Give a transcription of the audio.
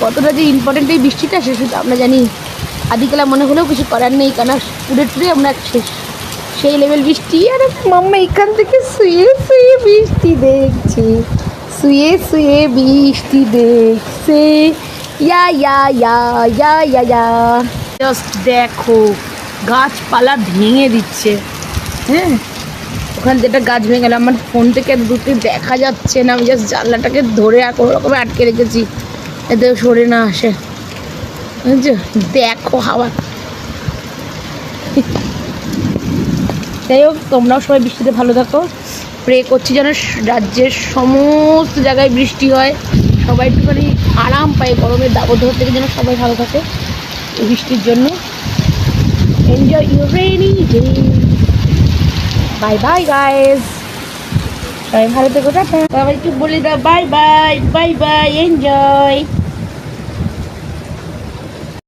কতটা যে ইম্পর্টেন্ট এই বৃষ্টিটা সে শুধু আমরা জানি। আদিকালা মনে হলেও কিছু করার নেই কেন পুরে টুরে আমরা শেষ। সেই লেভেল বৃষ্টি, আর মাম্মা, এখান থেকে শুয়ে শুয়ে বৃষ্টি দেখছে। শুয়ে শুয়ে বৃষ্টি দেখছে। ইয়া ইয়া ইয়া ইয়া ইয়া ইয়া। জাস্ট দেখো, গাছপালা ভেঙে দিচ্ছে। হ্যাঁ? ওখানে যেটা গাছ ভেঙে গেল। আমার ফোন থেকে দুটি দেখা যাচ্ছে না। আমি জাস্ট জানলাটাকে ধরে আর কোনো রকমে আটকে রেখেছি। এতে সরে না আসে। বুঝছ দেখো হাওয়া। যাই হোক তোমরাও সবাই বৃষ্টিতে ভালো থাকো। প্রে করছি যেন রাজ্যের সমস্ত জায়গায় বৃষ্টি হয়। সবাই একটুখানি আরাম পায় গরমের দাবদাহ থেকে যেন সবাই ভালো থাকে বৃষ্টির জন্য। Enjoy your rainy day bye bye guys সবাই ভালো থেকো, টাটা। সবাই একটু বলে দাও bye bye bye bye enjoy